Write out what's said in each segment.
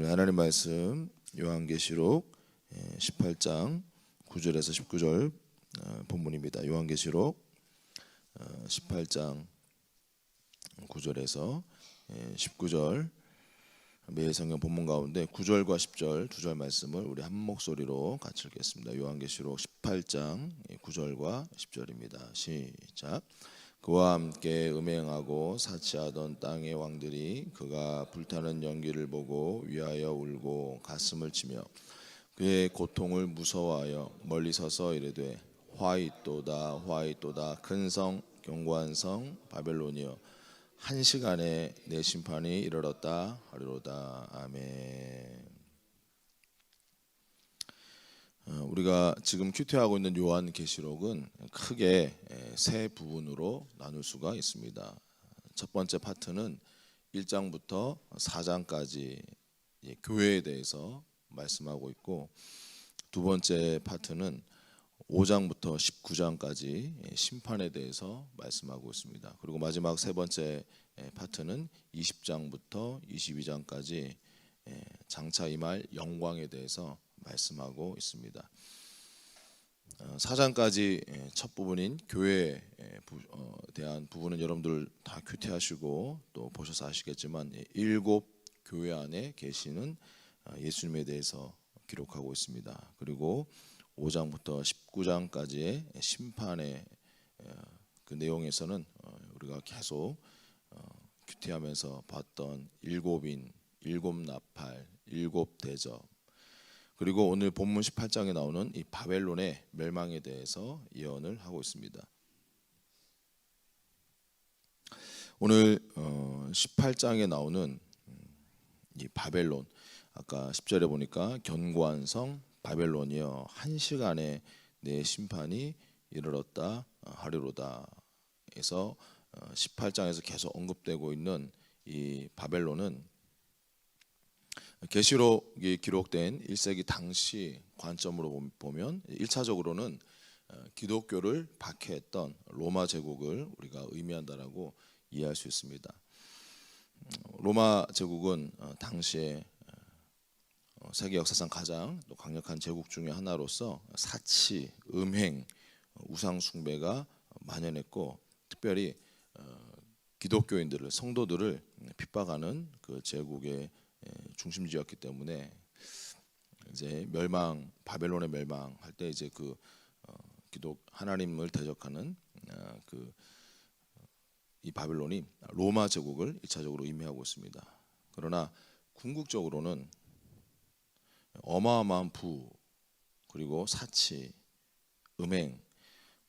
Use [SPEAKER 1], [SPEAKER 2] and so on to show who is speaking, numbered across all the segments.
[SPEAKER 1] 오늘 하나님 말씀 요한계시록 18장 9절에서 19절 어, 본문입니다. 요한계시록 18장 9절에서 19절 매일 성경 본문 가운데 9절과 10절 두 절 말씀을 우리 한 목소리로 같이 읽겠습니다. 요한계시록 18장 9절과 10절입니다. 시작. 그와 함께 음행하고 사치하던 땅의 왕들이 그가 불타는 연기를 보고 위하여 울고 가슴을 치며 그의 고통을 무서워하여 멀리 서서 이르되 화이또다 화이또다 큰성 견고한 성 바벨론이여 한 시간에 내 심판이 이르렀다 하리로다 아멘. 어, 우리가 지금 큐티하고 있는 요한 계시록은 크게 세 부분으로 나눌 수가 있습니다. 첫 번째 파트는 1장부터 4장까지 교회에 대해서 말씀하고 있고 두 번째 파트는 5장부터 19장까지 심판에 대해서 말씀하고 있습니다. 그리고 마지막 세 번째 파트는 20장부터 22장까지 장차 임할 영광에 대해서 말씀하고 있습니다. 어, 사장까지 첫 부분인 교회에 어, 대한 부분은 여러분들 다 큐티하시고 또 보셔서 아시겠지만 일곱 교회 안에 계시는 어, 예수님에 대해서 기록하고 있습니다. 그리고 5장부터 19장까지의 심판의 그 내용에서는 우리가 계속 큐티하면서 봤던 일곱인, 일곱 나팔, 일곱 대접 그리고 오늘 본문 18장에 나오는 이 바벨론의 멸망에 대해서 예언을 하고 있습니다. 오늘 18장에 어, 나오는 음, 이 바벨론 아까 10절에 보니까 견고한 성 바벨론이여 한 시간에 내 심판이 이르렀다 하리로다 해서 18장에서 어, 계속 언급되고 있는 이 바벨론은 계시록이 기록된 1세기 당시 관점으로 보면 1차적으로는 어, 기독교를 박해했던 로마 제국을 우리가 의미한다라고 이해할 수 있습니다. 음, 로마 제국은 어, 당시에 어, 세계 역사상 가장 강력한 제국 중의 하나로서 사치, 음행, 우상 숭배가 만연했고 특별히 기독교인들을 성도들을 핍박하는 그 제국의 예, 중심지였기 때문에 이제 멸망 바벨론의 멸망 할 때 이제 그 어, 기독 하나님을 대적하는 어, 그이 바벨론이 로마 제국을 일차적으로 의미하고 있습니다. 그러나 궁극적으로는 어마어마한 부 그리고 사치, 음행,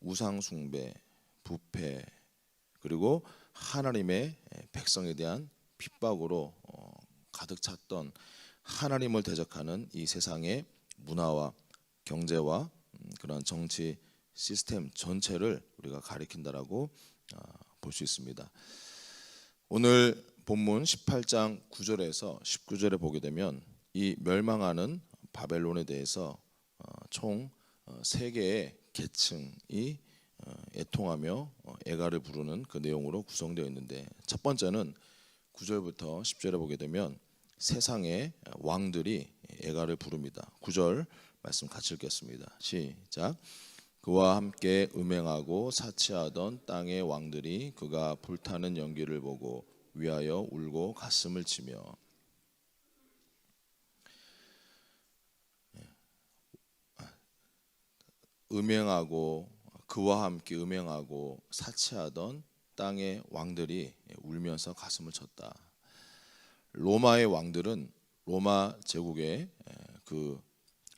[SPEAKER 1] 우상 숭배, 부패 그리고 하나님의 백성에 대한 핍박으로 어, 가득 찼던 하나님을 대적하는 이 세상의 문화와 경제와 음, 그런 정치 시스템 전체를 우리가 가리킨다라고 아, 볼수 있습니다. 오늘 본문 18장 9절에서 19절에 보게 되면 이 멸망하는 바벨론에 대해서 어, 총세 어, 개의 계층이 어, 애통하며 애가를 부르는 그 내용으로 구성되어 있는데 첫 번째는 9절부터 10절에 보게 되면 세상의 왕들이 애가를 부릅니다. 9절 말씀 같이 읽겠습니다. 시작. 그와 함께 음행하고 사치하던 땅의 왕들이 그가 불타는 연기를 보고 위하여 울고 가슴을 치며 음행하고 그와 함께 음행하고 사치하던 땅의 왕들이 울면서 가슴을 쳤다. 로마의 왕들은 로마 제국의 그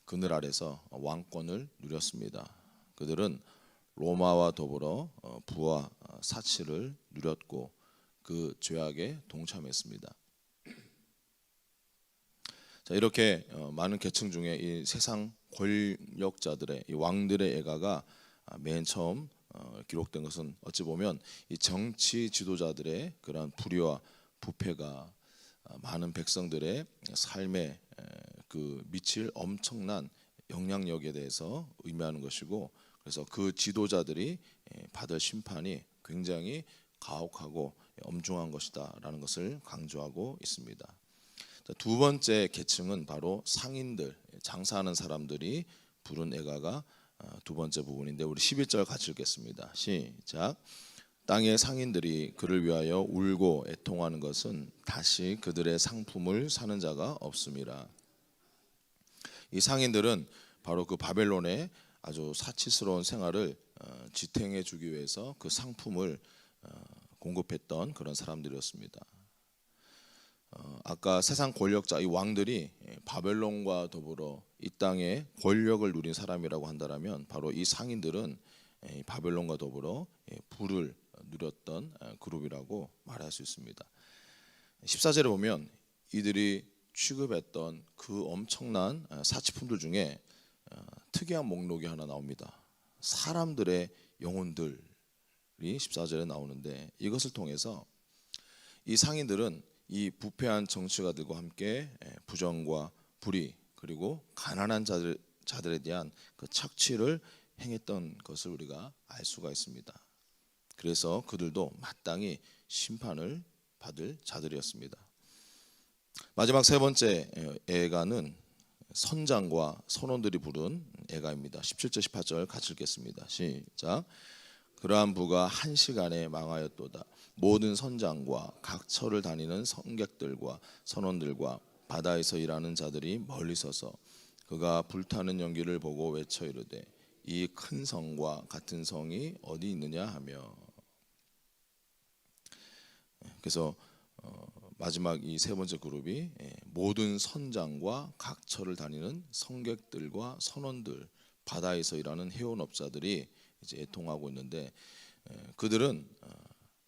[SPEAKER 1] 그늘 아래서 왕권을 누렸습니다. 그들은 로마와 더불어 어, 부와 어, 사치를 누렸고 그 죄악에 동참했습니다. 자 이렇게 어, 많은 계층 중에 이 세상 권력자들의 이 왕들의 애가가 아, 맨 처음 기록된 것은 어찌 보면 이 정치 지도자들의 그러한 불의와 부패가 어, 많은 백성들의 삶에 그 미칠 엄청난 영향력에 대해서 의미하는 것이고 그래서 그 지도자들이 받을 심판이 굉장히 가혹하고 엄중한 것이다라는 것을 강조하고 있습니다. 자, 두 번째 계층은 바로 상인들, 장사하는 사람들이 부른 애가가 어, 두 번째 부분인데 우리 11절 같이 읽겠습니다. 시작. 땅의 상인들이 그를 위하여 울고 애통하는 것은 다시 그들의 상품을 사는 자가 없음이라. 이 상인들은 바로 그 바벨론의 아주 사치스러운 생활을 어, 지탱해 주기 위해서 그 상품을 어, 공급했던 그런 사람들이었습니다. 어, 아까 세상 권력자 이 왕들이 예, 바벨론과 더불어 이 땅에 권력을 누린 사람이라고 한다면 바로 이 상인들은 예, 이 바벨론과 더불어 예, 부를 누렸던 어, 그룹이라고 말할 수 있습니다. 14절에 보면 이들이 취급했던 그 엄청난 어, 사치품들 중에 어, 특이한 목록이 하나 나옵니다. 사람들의 영혼들이 14절에 나오는데 이것을 통해서 이 상인들은 이 부패한 정치가들과 함께 예, 부정과 불의 그리고 가난한 자들 자들에 대한 그 착취를 행했던 것을 우리가 알 수가 있습니다. 그래서 그들도 마땅히 심판을 받을 자들이었습니다. 마지막 세 번째 애가는 선장과 선원들이 부른 애가입니다. 17절 18절 같이 읽겠습니다. 시작. 그러한 부가 한 시간에 망하였도다. 모든 선장과 각 처를 다니는 성객들과 선원들과 바다에서 일하는 자들이 멀리 서서 그가 불타는 연기를 보고 외쳐 이르되 이 큰 성과 같은 성이 어디 있느냐 하며 그래서 어, 마지막 이 세 번째 그룹이 예, 모든 선장과 각 처를 다니는 성객들과 선원들 바다에서 일하는 해운업자들이 이제 애통하고 있는데 에, 그들은 어,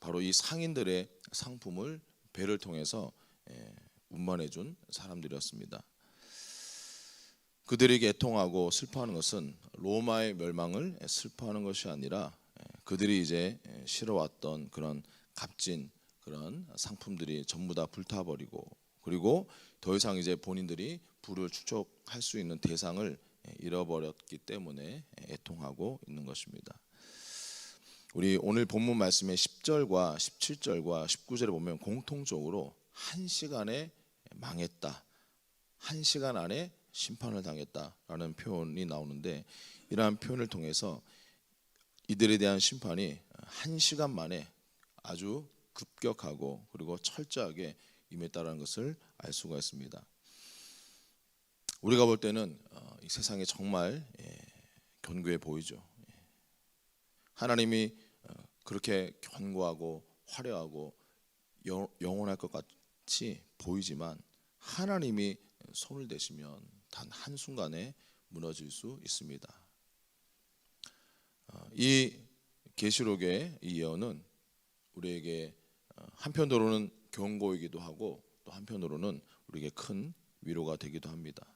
[SPEAKER 1] 바로 이 상인들의 상품을 배를 통해서 에, 운반해 준 사람들이었습니다. 그들에게 애통하고 슬퍼하는 것은 로마의 멸망을 슬퍼하는 것이 아니라 에, 그들이 이제 에, 실어왔던 그런 값진 그런 상품들이 전부 다 불타버리고 그리고 더 이상 이제 본인들이 부를 축적할 수 있는 대상을 예, 잃어버렸기 때문에 애통하고 있는 것입니다. 우리 오늘 본문 말씀의 10절과 17절과 19절에 보면 공통적으로 한 시간에 망했다. 한 시간 안에 심판을 당했다라는 표현이 나오는데 이러한 표현을 통해서 이들에 대한 심판이 한 시간 만에 아주 급격하고 그리고 철저하게 임했다라는 것을 알 수가 있습니다. 우리가 볼 때는 어, 이 세상에 정말 예, 견고해 보이죠. 예. 하나님이 어, 그렇게 견고하고 화려하고 영, 영원할 것 같이 보이지만 하나님이 손을 대시면 단 한 순간에 무너질 수 있습니다. 어, 이 계시록의 이 예언은 우리에게 어, 한편으로는 경고이기도 하고 또 한편으로는 우리에게 큰 위로가 되기도 합니다.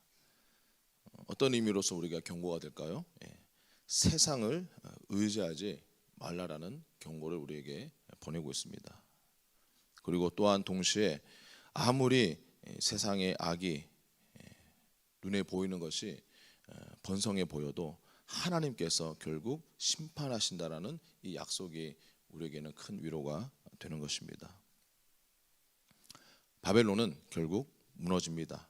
[SPEAKER 1] 어, 어떤 의미로서 우리가 경고가 될까요? 예. 세상을 어, 의지하지 말라라는 경고를 우리에게 보내고 있습니다. 그리고 또한 동시에 아무리 예, 세상의 악이 예, 눈에 보이는 것이 번성해 보여도 하나님께서 결국 심판하신다라는 이 약속이 우리에게는 큰 위로가 되는 것입니다. 바벨론은 결국 무너집니다.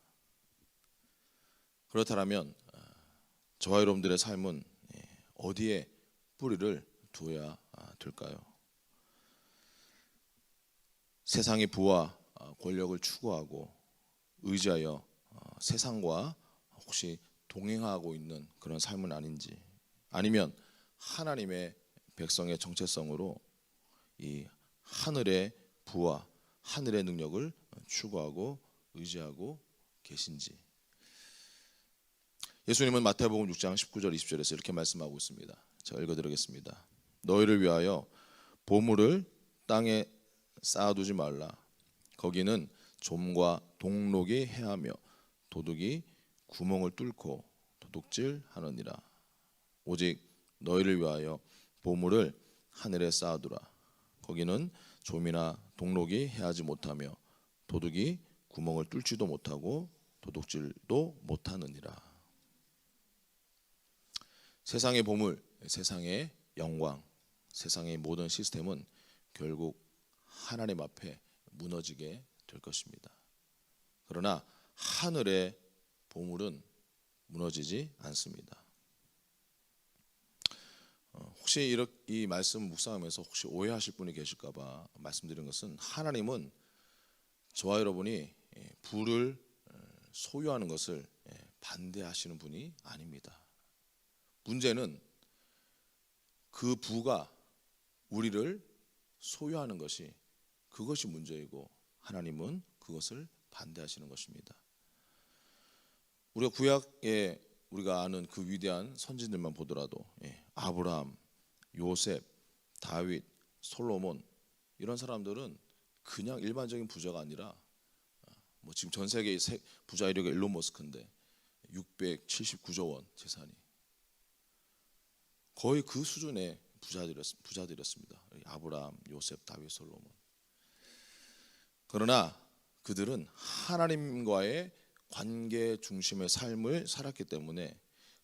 [SPEAKER 1] 그렇다면 어, 저와 여러분들의 삶은 예, 어디에 뿌리를 두어야 아, 될까요? 세상의 부와 어, 권력을 추구하고 의지하여 어, 세상과 혹시 동행하고 있는 그런 삶은 아닌지 아니면 하나님의 백성의 정체성으로 이 하늘의 부와 하늘의 능력을 추구하고 의지하고 계신지 예수님은 마태복음 6장 19절 20절에서 이렇게 말씀하고 있습니다. 제가 읽어드리겠습니다. 너희를 위하여 보물을 땅에 쌓아두지 말라. 거기는 좀과 동록이 해하며 도둑이 구멍을 뚫고 도둑질하느니라. 오직 너희를 위하여 보물을 하늘에 쌓아두라. 거기는 좀이나 동록이 해하지 못하며 도둑이 구멍을 뚫지도 못하고 도둑질도 못하느니라. 세상의 보물, 세상의 영광, 세상의 모든 시스템은 결국 하나님 앞에 무너지게 될 것입니다. 그러나 하늘의 보물은 무너지지 않습니다. 어, 혹시 이렇게 이 말씀 묵상하면서 혹시 오해하실 분이 계실까봐 말씀드린 것은 하나님은 저와 여러분이 예, 부를 어, 소유하는 것을 예, 반대하시는 분이 아닙니다. 문제는 그 부가 우리를 소유하는 것이 그것이 문제이고 하나님은 그것을 반대하시는 것입니다. 우리가 구약에 우리가 아는 그 위대한 선진들만 보더라도 예, 아브라함, 요셉, 다윗, 솔로몬 이런 사람들은 그냥 일반적인 부자가 아니라 아, 뭐 지금 전 세계 부자 1위가 일론 머스크인데 679조 원 재산이 거의 그 수준의 부자들이었, 부자들이었습니다. 아브라함, 요셉, 다윗, 솔로몬. 그러나 그들은 하나님과의 관계 중심의 삶을 살았기 때문에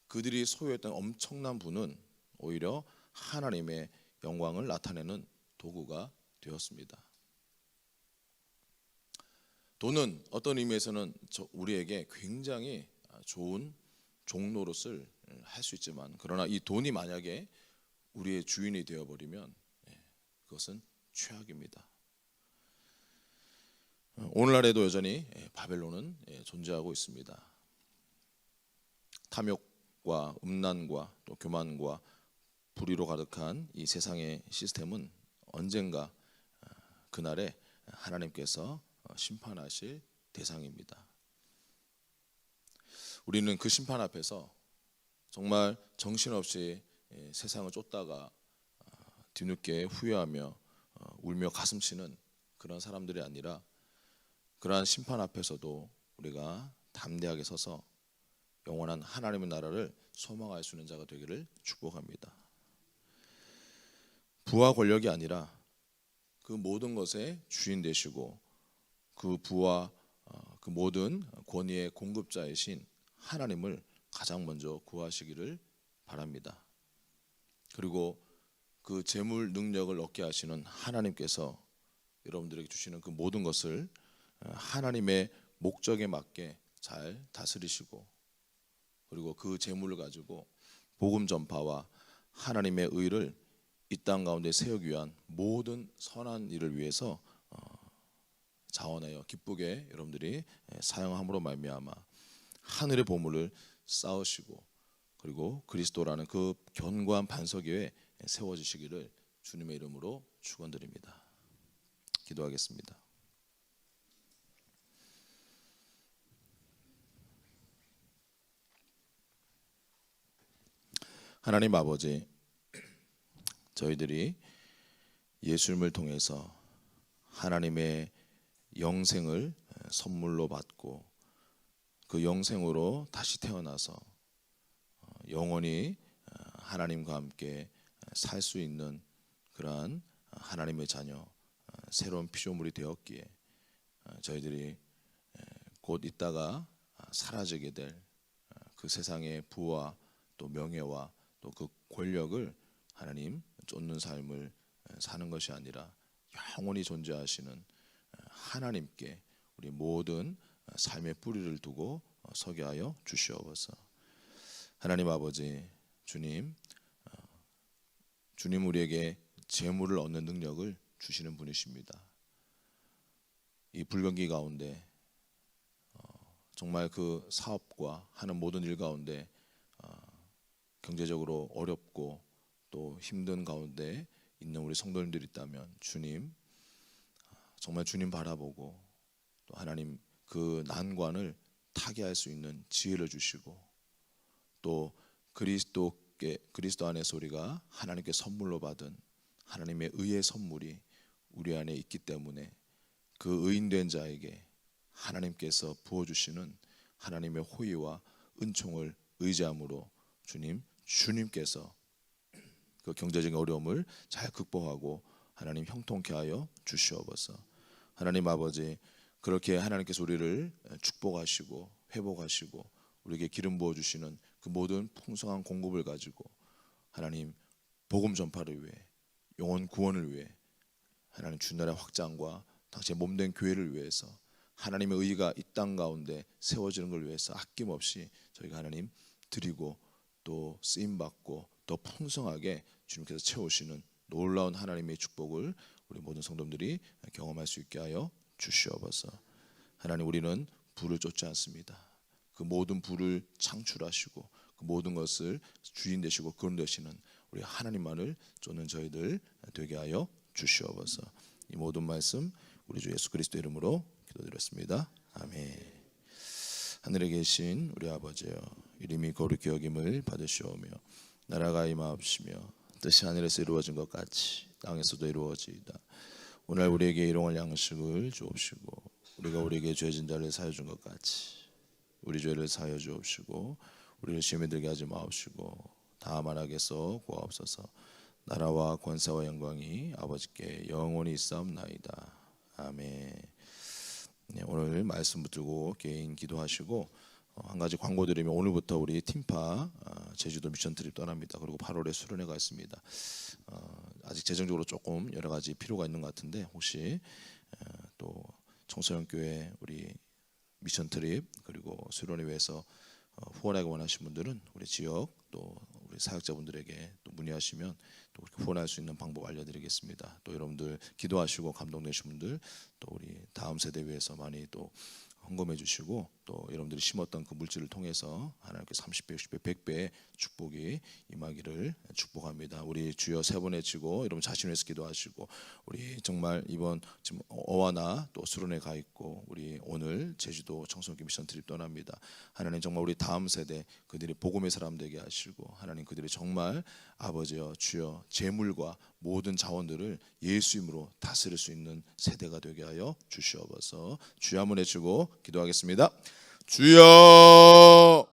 [SPEAKER 1] 그들이 소유했던 엄청난 부는 오히려 하나님의 영광을 나타내는 도구가 되었습니다. 돈은 어떤 의미에서는 우리에게 굉장히 좋은 종로로서 할수 있지만 그러나 이 돈이 만약에 우리의 주인이 되어 버리면 예, 그것은 최악입니다. 오늘날에도 여전히 예, 바벨론은 예, 존재하고 있습니다. 탐욕과 음란과 또 교만과 불의로 가득한 이 세상의 시스템은 언젠가 어, 그날에 하나님께서 어, 심판하실 대상입니다. 우리는 그 심판 앞에서 정말 정신없이 예, 세상을 쫓다가 어, 뒤늦게 후회하며 울며 가슴치는 그런 사람들이 아니라 그러한 심판 앞에서도 우리가 담대하게 서서 영원한 하나님의 나라를 소망할 수 있는 자가 되기를 축복합니다. 부와 권력이 아니라 그 모든 것의 주인 되시고 그 부와 어, 그 모든 권위의 공급자이신 하나님을 가장 먼저 구하시기를 바랍니다. 그리고 그 재물 능력을 얻게 하시는 하나님께서 여러분들에게 주시는 그 모든 것을 하나님의 목적에 맞게 잘 다스리시고 그리고 그 재물을 가지고 복음 전파와 하나님의 의를 이 땅 가운데 세우기 위한 모든 선한 일을 위해서 어, 자원하여 기쁘게 여러분들이 사용함으로 말미암아 하늘의 보물을 쌓으시고 그리고 그리스도라는 그 견고한 반석 위에 세워지시기를 주님의 이름으로 축원드립니다. 기도하겠습니다. 하나님 아버지, 저희들이 예수님을 통해서 하나님의 영생을 선물로 받고 그 영생으로 다시 태어나서 영원히 하나님과 함께 살 수 있는 그러한 하나님의 자녀 새로운 피조물이 되었기에 저희들이 곧 있다가 사라지게 될 그 세상의 부와 또 명예와 또 그 권력을 하나님 쫓는 삶을 사는 것이 아니라 영원히 존재하시는 하나님께 우리 모든 삶의 뿌리를 두고 서게 하여 주시옵소서. 하나님 아버지 주님 주님 우리에게 재물을 얻는 능력을 주시는 분이십니다. 이 불경기 가운데 정말 그 사업과 하는 모든 일 가운데 경제적으로 어렵고 또 힘든 가운데 있는 우리 성도님들이 있다면 주님 정말 주님 바라보고 또 하나님 그 난관을 타개할 수 있는 지혜를 주시고 또 그리스도께 그리스도 안에서 우리가 하나님께 선물로 받은 하나님의 의의 선물이 우리 안에 있기 때문에 그 의인된 자에게 하나님께서 부어 주시는 하나님의 호의와 은총을 의지함으로 주님 주님께서 그 경제적인 어려움을 잘 극복하고 하나님 형통케 하여 주시옵소서. 하나님 아버지 그렇게 하나님께서 우리를 축복하시고 회복하시고 우리에게 기름 부어 주시는 그 모든 풍성한 공급을 가지고 하나님 복음 전파를 위해 영혼 구원을 위해 하나님 주나라 확장과 당신의 몸된 교회를 위해서 하나님의 의가 이 땅 가운데 세워지는 걸 위해서 아낌없이 저희가 하나님 드리고 또 쓰임 받고 더 풍성하게 주님께서 채우시는 놀라운 하나님의 축복을 우리 모든 성도들이 경험할 수 있게 하여 주시옵소서. 하나님 우리는 불을 쫓지 않습니다. 그 모든 불을 창출하시고 그 모든 것을 주인 되시고 근원 되시는 우리 하나님만을 쫓는 저희들 되게 하여 주시옵소서. 이 모든 말씀 우리 주 예수 그리스도 이름으로 기도드렸습니다. 아멘. 하늘에 계신 우리 아버지여 이름이 거룩히 여김을 받으시오며 나라가 임하옵시며 뜻이 하늘에서 이루어진 것 같이 땅에서도 이루어지이다. 오늘 우리에게 일용할 양식을 주옵시고 우리가 우리에게 죄진 자를 사여 준 것 같이 우리 죄를 사여 주옵시고 우리를 시험에 들게 하지 마옵시고 다만 악에서 구하옵소서. 나라와 권세와 영광이 아버지께 영원히 있사옵나이다. 아멘. 네, 오늘 말씀 붙들고 개인 기도하시고 어, 한 가지 광고 드리면 오늘부터 우리 팀파 어, 제주도 미션 트립 떠납니다. 그리고 8월에 수련회가 있습니다. 어, 아직 재정적으로 조금 여러 가지 필요가 있는 것 같은데 혹시 어, 또 청소년 교회 우리 미션 트립 그리고 수련회 위해서 어, 후원하기 원하시는 분들은 우리 지역 또 우리 사역자분들에게 또 문의하시면 또 후원할 수 있는 방법 알려드리겠습니다. 또 여러분들 기도하시고 감동되신 분들 또 우리 다음 세대 위해서 많이 또 헌금해 주시고 또 여러분들이 심었던 그 물질을 통해서 하나님께 30배, 60배, 100배의 축복이 임하기를 축복합니다. 우리 주여 세번 외치고 여러분 자신 위해서 기도하시고 우리 정말 이번 지금 어와나 또 수련회 가 있고 우리 오늘 제주도 청소년 미션 트립 떠납니다. 하나님 정말 우리 다음 세대 그들이 복음의 사람 되게 하시고 하나님 그들이 정말 아버지여 주여 재물과 모든 자원들을 예수님으로 다스릴 수 있는 세대가 되게 하여 주시옵소서. 주여 한번 외치고 기도하겠습니다. 주여